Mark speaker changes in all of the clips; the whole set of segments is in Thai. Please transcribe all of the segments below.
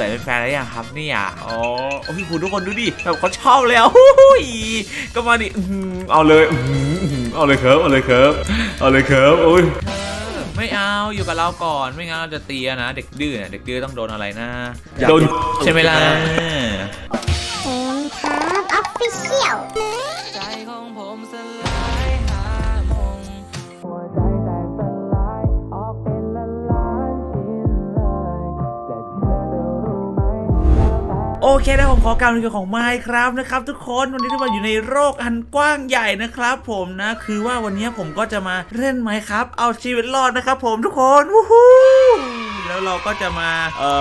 Speaker 1: สวยเป็นแฟนแล้วยังครับเนี่ยอ๋อโอ้ยคุณทุกคนดูดิแบบเขาชอบแล้วฮู้ยก็มาดิอื้อหือเอาเลยอื้อหืออื้อหือเอาเลยครับเอาเลยครับเอาเลยครับโอ้ยไม่เอาอยู่กับเราก่อนไม่งั้นเราจะตีอะนะ เด็กดื้อเนี่ยเด็กดื้อต้องโดนอะไรนะ
Speaker 2: อยาก
Speaker 1: โดน
Speaker 2: โดน
Speaker 1: ใช่ไหมล่ะ
Speaker 3: เอ็มครับออฟฟิเชียล
Speaker 4: เค
Speaker 1: นะผมขอการรีวิวของไมค์ครับนะครับทุกคนวันนี้ที่มาอยู่ในโลกอันกว้างใหญ่นะครับ ผมนะคือว่าวันนี้ผมก็จะมาเล่นไมค์ครับ เอาชีวิตรอดนะครับ ผมทุกคนวู้ฮู้แล้วเราก็จะมาเอ่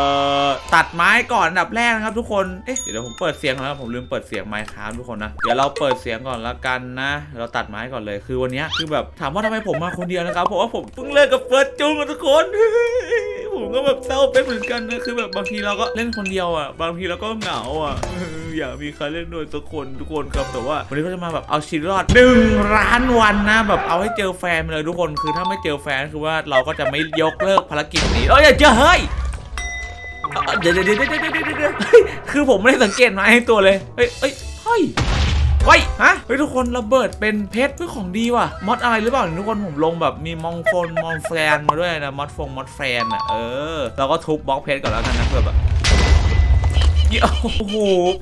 Speaker 1: อตัดไม้ก่อนอันดับแรกนะครับ ทุกคนเอ๊ะเดี๋ยวผมเปิดเสียงก่อนแล้วผมลืมเปิดเสียงไมค์ครับทุกคนนะเดี๋ยวเราเปิดเสียงก่อนละกันนะ เราตัดไม้ก่อนเลยคือวันนี้คือแบบถามว่าทำไมผมมาคนเดียวนะครับเพราะว่าผมเพิ่งเลิกกับเฟิร์สจุงทุกคน ผมก็แบบเศร้าเป็นเหมือนกันนะคือแบบบางทีเราก็เล่นคนเดียวอะ บางทีเราก็เหงาอะอยากมีใครเล่นด้วยสักคนทุกคนครับแต่ว่าวันนี้ก็จะมาแบบเอาชีวิตรอดหนึ่งล้านวันนะ แบบเอาให้เจอแฟนเลยทุกคนคือถ้าไม่เจอแฟนคือว่าเราก็จะไม่ยกเลิกภารกิจนี้เอ้ยเจอเฮ้ยเดี๋ยวเดี๋ยวเดี๋ยวเดี๋ยวเดี๋ยวเดี๋ยวเดี๋ยวเฮ้ยคือผมไม่ได้สังเกตมาให้ตัวเลยเฮ้ยเฮ้ยเฮ้ย ฮ้ยฮะเฮ้ยทุกคนระเบิดเป็นเพชรเพื่อของดีว่ะมอดอะไรหรือเปล่าทุกคนผมลงแบบมีมองโฟนมองแฟนมาด้วยนะมอดฟงมอดแฟนอะเออเราก็ทุบบล็อกเพชรก่อนแล้วกันนะเพื่อแบบเดี๋ยวโอ้โห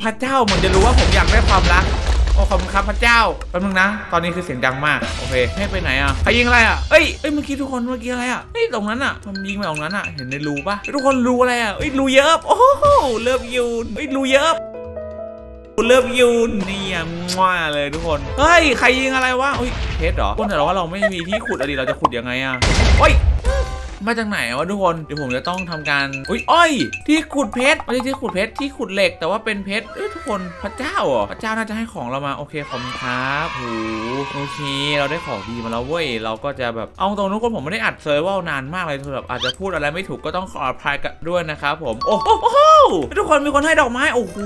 Speaker 1: พระเจ้าเหมือนจะรู้ว่าผมอยากได้ความรักโอ้ขอบคุณครับพระเจ้าแป๊บนึงนะ ตอนนี้คือเสียงดังมาก โอเค ให้ไปไหนอะ ใครยิงอะไรอะ เอ้ย เอ้ย เมื่อกี้ทุกคน เมื่อกี้อะไรอะเฮ้ย ตรงนั้นอะ มันยิงไปตรงนั้นอะ เห็นในรูปะทุกคนรูอะไรอะเอ้ย รูเยอะ โอ้โห เลิฟยูนเอ้ย รูเยอะ เลิฟยูนี่อะมั่วเลยทุกคน เฮ้ย ใครยิงอะไรวะอุ้ยเพชรเหรอคนแต่ว่าเราไม่มีที่ขุดอะดีเราจะขุดยังไงอะโอ้ย มาจากไหนวะทุกคนเดี๋ยวผมจะต้องทำการอุ้ยอ้อย ที่ขุดเพชรไม่ใช่ที่ขุดเพชรที่ขุดเหล็ก แต่ว่าเป็นเพชรเอ้ยทุกคนพระเจ้าเหรอพระเจ้าน่าจะให้ของเรามาโอเคขอบคุณครับโหโอเค เราได้ของดีมาแล้วเว้ยเราก็จะแบบเอาตรงทุกคนผมไม่ได้อัดเซอร์ว่านานมากเลยคือแบบอาจจะพูดอะไรไม่ถูกก็ต้องขออภัยกันด้วยนะครับผมโอ้โหทุกคนมีคนให้ดอกไม้โอ้โห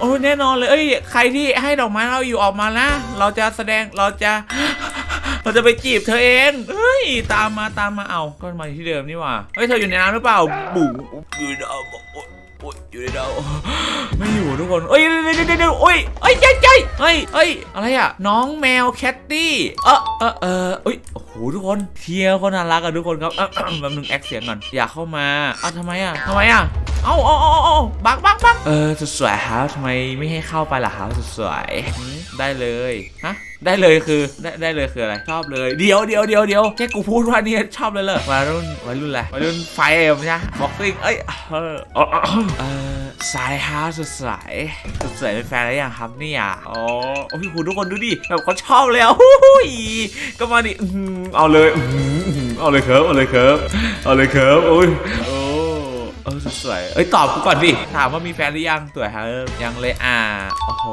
Speaker 1: โอ้แน่นอนเลยเอ้ยใครที่ให้ดอกไม้เราอยู่ออกมานะเราจะแสดงเราจะ เราจะไปจีบเธอเองเฮ้ยตามมาตามมาเอาก็มาที่เดิมนี่หว่าเฮ้ยเธออยู่ในน้ำหรือเปล่าบุ๋มอยู่ในน้ำโอ๊ยโอ๊ยอยู่ในน้ำไม่อยู่ทุกคนเอ้ยเดี๋ยวเดี๋ยวเดี๋ยวโอ้ยเอ้ยใจใจเฮ้ยเฮ้ยอะไรอะน้องแมวแคตตี้เออเออเออเอ้ยโอ้โหทุกคนเทียร์คนน่ารักอะทุกคนครับเอ่อแป๊บนึงแอคเสียงก่อนอยากเข้ามาอ้าวทำไมอะทำไมอะเอาเอาเอาเอาบักบักบักเออสุดสวยครับทำไมไม่ให้เข้าไปล่ะครับสุดสวยหืมได้เลยฮะ ได้เลยคือได้ได้เลยคืออะไร ชอบเลยเดี๋ยวเดี๋ยวเดี๋ยวเดี๋ยวแค่กูพูดว่าเนี่ยชอบเลยเหรอวัยรุ่นวัยรุ่นอะไรวัยรุ่นไฟเอ็มใช่ไหมบ็อกซิ่งเอ้ยเออเออเออสายฮาสุดสวยสุดสวยเป็นแฟนแล้วยังครับเนี่ยอ๋อโอ้ยคุณทุกคนดูดิแบบเขาชอบเลยอะฮู้ยก็มาดิอื้อหือเอาเลยอื้อหืออื้อหือเอาเลยครับเอาเลยครับเอาเลยครับโอ้ยโอ้เออ สวยเอ้ยตอบกูก่อนพี่ถามว่ามีแฟนหรือยังสวยครับยังเลยอ่าโอ้โห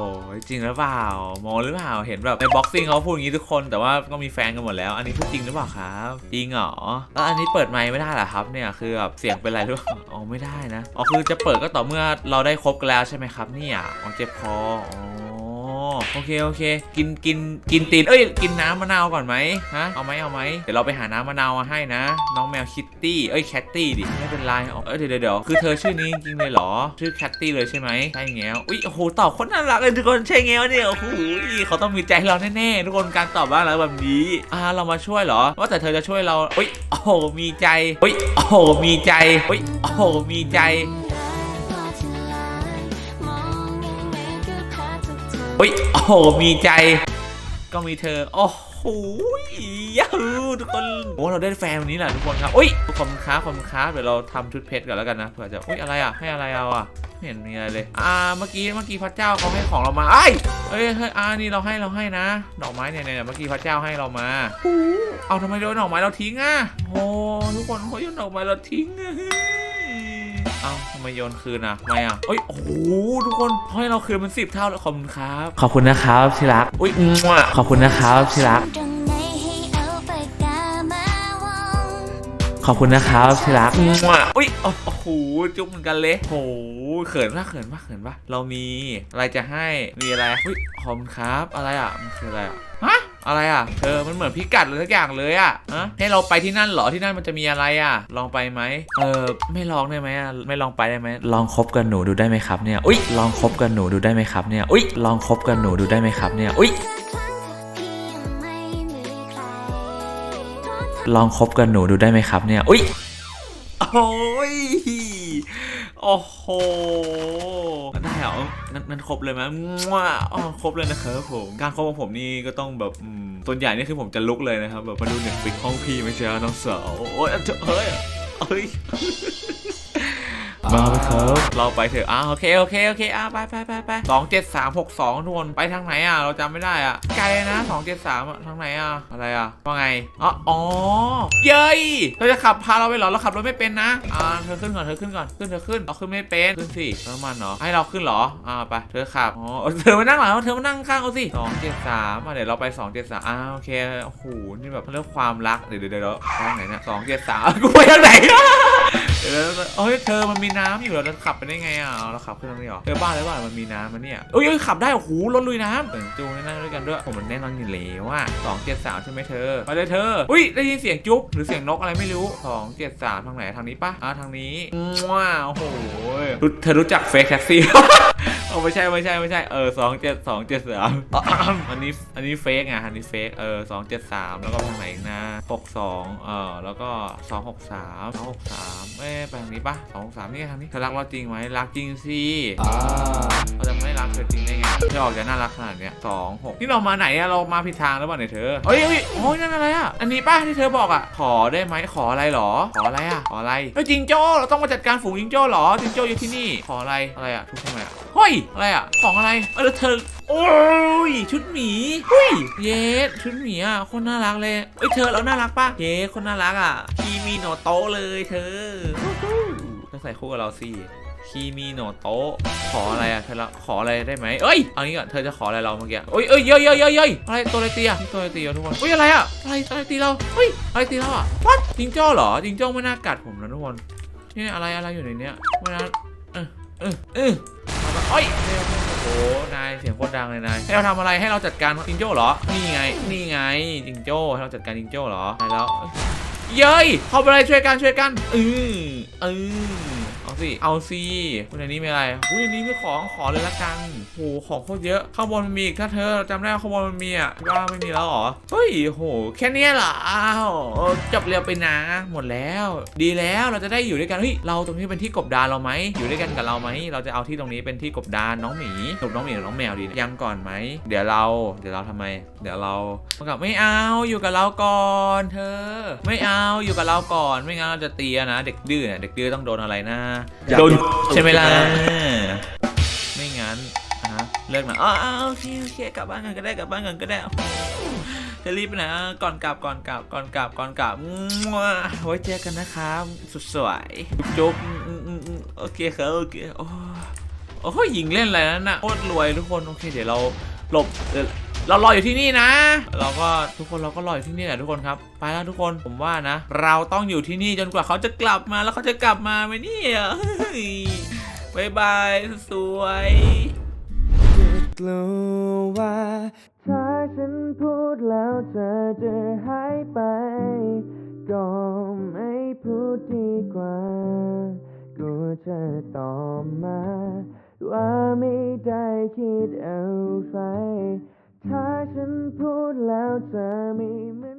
Speaker 1: จริงหรือเปล่าโมหรือเปล่าเห็นแบบในบ็อกซิ่งเขาพูดอย่างนี้ทุกคนแต่ว่าก็มีแฟนกันหมดแล้ว อันนี้พูดจริงหรือเปล่าครับจริงเหรอแล้วอันนี้เปิดไมค์ไม่ได้เหรอครับเนี่ยคือแบบเสียงเป็นไรหรือเปล่าอ๋อไม่ได้นะอ๋อคือจะเปิดก็ต่อเมื่อเราได้คบกันแล้วใช่ไหมครับเนี่ยอ๋อเจ็บคออ๋อ โอเคโอเค กินกินกินตีนเอ้ยกินน้ำมะนาวก่อนไหมฮะเอาไหมเอาไหมเดี๋ยวเราไปหาน้ำมะนาวมาให้นะ น้องแมวคิตตี้เอ้ยแคตตี้ดิไม่เป็นไรเอาเอ้ยเดี๋ยวเดี๋ยวคือเธอชื่อนี้จริงเลยเหรอ ชื่อแคตตี้เลยใช่ไหมใช่แงวอุ้ยโอ้โหตอบคนน่ารักเลยทุกคนใช่แงวเนี่ยโอ้โหเขาต้องมีใจเราแน่ๆทุกคนการตอบว่าอะไรแบบนี้อ่าเรามาช่วยเหรอว่าแต่เธอจะช่วยเราอุ้ยโอ้โหมีใจอุ้ยโอ้โหมีใจอุ้ยโอ้โหมีใจ เฮ้ย โอ้โห มีใจ ก็มีเธอ โอ้โหยาฮูทุกคน โอ้ เราได้แฟนวันนี้แหละทุกคนครับอุ้ยขอบคุณครับขอบคุณครับเดี๋ยวเราทำชุดเพชรกันแล้วกันนะเผื่อจะ อุ้ย อะไรอะ ให้อะไรเอาอะไม่เห็นมีอะไรเลย อ่า เมื่อกี้ เมื่อกี้พระเจ้าเขาให้ของเรามาไอ้ยเอ้ย เฮ้ย อ่า นี่เราให้ เราให้นะ ดอกไม้เนี่ยเนี่ยเมื่อกี้พระเจ้าให้เรามาหูเอาทำไมโดนดอกไม้เราทิ้งอะโอ้ทุกคนเขาโยนดอกไม้เราทิ้งอะ อ้าทำไมโยนคืนอะทำไมอะเอ้ยโอ้โหทุกคนเขาให้เราคืนเป็นสิบเท่าแล้วขอบคุณครับ ขอบคุณนะครับที่รักอุ้ยมั่วขอบคุณนะครับที่รัก
Speaker 3: ตรงไหนให้เอาปากกามาวง
Speaker 1: ขอบคุณนะครับที่รักมั่วอุ้ยโอ้โหจุ๊บเหมือนกันเลยโอ้โหเขินปะเขินปะเขินปะเรามีอะไรจะให้มีอะไรอุ้ยขอบคุณครับอะไรอะมันคืออะไรอะฮะ อะไรอะเธอมันเหมือนพิกัดเลยสักอย่างเลยอะฮะให้เราไปที่นั่นเหรอที่นั่นมันจะมีอะไรอะ ลองไปไหมเออไม่ลองได้ไหมอะไม่ลองไปได้ไหมลองคบกับหนูดูได้ไหมครับเนี่ยอุ้ยลองคบกับหนูดูได้ไหมครับเนี่ยอุ้ยลองคบกับหนูดูได้ไหมครับเนี่ยอุ้ยลองคบกับหนูดูได้ไหมครับเนี่ยอุ้ยโอ้ย โอ้โห ได้เหรอนั้นนั้นครบเลยไหมว้าอ๋อครบเลยนะครับผม การครบของผมนี่ก็ต้องแบบอืมส่วนใหญ่นี่คือผมจะลุกเลยนะครับ แบบมาดูเน็ตฟิกห้องพี่ไม่ใช่น้องสาวโอ้ยเฮ้ยเฮ้ย มาไหมครับเราไปเถอะอ่าโอเคโอเคโอเคอ่าไปไปไปไปสองเจ็ดสามหกสองนวลไปทางไหนอะเราจำไม่ได้อะไกลนะสองเจ็ดสามทางไหนอะอะไรอะว่าไงอ๋ออ๋อเย้ยเราจะขับพาเราไปเหรอเราขับรถไม่เป็นนะอ่าเธอขึ้นก่อนเธอขึ้นก่อนขึ้นเธอขึ้นเราขึ้นไม่เป็นขึ้นสิน้ำมันเหรอให้เราขึ้นเหรออ่าไปเธอขับอ๋อเธอมานั่งหลังเธอมานั่งข้างเอาสิสองเจ็ดสามอะเดี๋ยวเราไปสองเจ็ดสามอ่าโอเคโอ้โหนี่แบบเรื่องความรักเดี๋ยวเดี๋ยวเดี๋ยวไปทางไหนเนี่ยสองเจ็ดสามกูไปทางไหน ดี๋ยวเอ้ยเธอมันมีน้ำอยู่เราจะขับไปได้ไงอะเราขับขึ้นตรงนี้เหรอเธอบ้าเลยว่ามันมีน้ำมันเนี่ยเอ้ยเอ้ยขับได้โอ้โหรถลุยน้ำเปิดจูนั่งด้วยกันด้วยผมมันแน่นอนอยู่แล้วว่าสองเจ็ดสามใช่ไหมเธอไปเลยเธออุ้ยได้ยินเสียงจุ๊บหรือเสียงนกอะไรไม่รู้สองเจ็ดสามทางไหนทางนี้ปะอ่าทางนี้ว้าวโอ้โหรู้เธอรู้จักเฟกแท็กซี่เอาไม่ใช่ไม่ใช่ไม่ใช่เออสองเจ็ดสองเจ็ดสามอันนี้อันนี้เฟกไงอันนี้เฟกเออสองเจ็ดสามแล้วก็ทางไหนอีกนะหกสองเออแล้วก็สองหกสามสองหกสามเอ้ยไปทางนี้ปะสองหกสามนี่ไงทางนี้เธอรักเราจริงไหมรักจริงสิเราจะไม่รักเธอจริงได้ไงเธอออกจะน่ารักขนาดเนี้ยสองหกนี่เรามาไหนอะเรามาผิดทางหรือเปล่าเนี่ยเธอเอ้ยเอ้ยโอ้ยนั่นอะไรอะอันนี้ป้าที่เธอบอกอะขอได้ไหมขออะไรหรอ ขออะไรอะขออะไรเฮ้ยจิงโจ้เราต้องมาจัดการฝูงจิงโจ้หรอจิงโจ้อยู่ที่นี่ขออะไรอะไรอะทุกทำไมอะเฮ้ยอะไรอะของอะไรเออแล้วเธอโอ้ยชุดหมีหุยเยสชุดหมีอะคนน่ารักเลยเอ้ยเธอเราน่ารักปะเยสคนน่ารักอะคีมีโนโตะเลยเธอวู้ฮู้เธอใส่คู่กับเราสิคีมีโนโตะขออะไรอะเธอละขออะไรได้ไหมเอ้ยเอางี้ก่อนเธอจะขออะไรเราเมื่อกี้เอ้ยเอ้ยเย้ยเย้ยเย้ยเย้ยอะไรตัวอะไรตีอะตัวอะไรตีอะทุกคนเอ้ยอะไรอะอะไรอะไรตีเราเฮ้ยอะไรตีเราอะวัดจิงโจ้เหรอจิงโจ้ไม่น่ากัดผมนะทุกคนนี่อะไรอะไรอยู่ในเนี้ยไม่น่าเออเออเออ เอามาเอ้ยโอ้นายเสียงโคตรดังเลยนายให้เราทำอะไรให้เราจัดการจิงโจ้เหรอ นี่ไง นี่ไงจิงโจ้ให้เราจัดการจิงโจ้เหรอใช่แล้ว เย้ยเข้าไปเลยช่วยกันช่วยกัน อืออือ เอาสิ เอาสิคุณในนี้มีอะไรอุ้ยในนี้มีของ ขอเลยละกันโห ของโคตรเยอะ ข้างบนมันมีอีกถ้าเธอจำได้ข้างบนมันมีอะว่าไม่มีแล้วเหรอ เฮ้ย โห แค่นี้เหรออ้าวจบเร็วไปนะ หมดแล้ว ดีแล้วเราจะได้อยู่ด้วยกัน เฮ้ย เราตรงนี้เป็นที่กบดานเราไหม อยู่ด้วยกันกับเราไหม เราจะเอาที่ตรงนี้เป็นที่กบดานน้องหมีกบน้องหมีหรือน้องแมวดี ยังก่อนไหม เดี๋ยวเรา เดี๋ยวเราทำไม เดี๋ยวเรามันกับไม่เอา อยู่กับเราก่อนเธอ ไม่เอา อยู่กับเราก่อน ไม่งั้นเราจะตีอะนะ เด็กดื้อเนี่ย เด็กดื้อต้องโดนอะไรนะ
Speaker 2: อยา
Speaker 1: โดน
Speaker 2: โดน
Speaker 1: ใช่ไหมล่ะไม่งั้นอะฮะเลิกมาอ๋ออ๋อโอเคโอเคกลับบ้านกันก็ได้กลับบ้านกันก็ได้จะรีบไปไหนอะก่อนกลับก่อนกลับก่อนกลับก่อนกลับมั่วไว้เจอกันนะครับสุดสวยจุ๊บอืมอืมอืมอืมโอเคครับโอเคโอ้โอ้ยหญิงเล่นอะไรนั่นน่ะโคตรรวยทุกคนโอเค เดี๋ยวเราหลบเดี๋ยว เรารออยู่ที่นี่นะ เราก็ทุกคนเราก็รออยู่ที่นี่แหละทุกคนครับ ไปแล้วทุกคนผมว่านะ เราต้องอยู่ที่นี่จนกว่าเขาจะกลับมาแล้วเขาจะกลับมาไหมเนี่ยบายบายสวย
Speaker 4: กลัวว่าถ้าฉันพูดแล้วเธอจะหายไป ก็ไม่พูดดีกว่ากลัวจะตอบมา ว่าไม่ได้คิดเอาไร ถ้าฉันพูดแล้วเธอไม่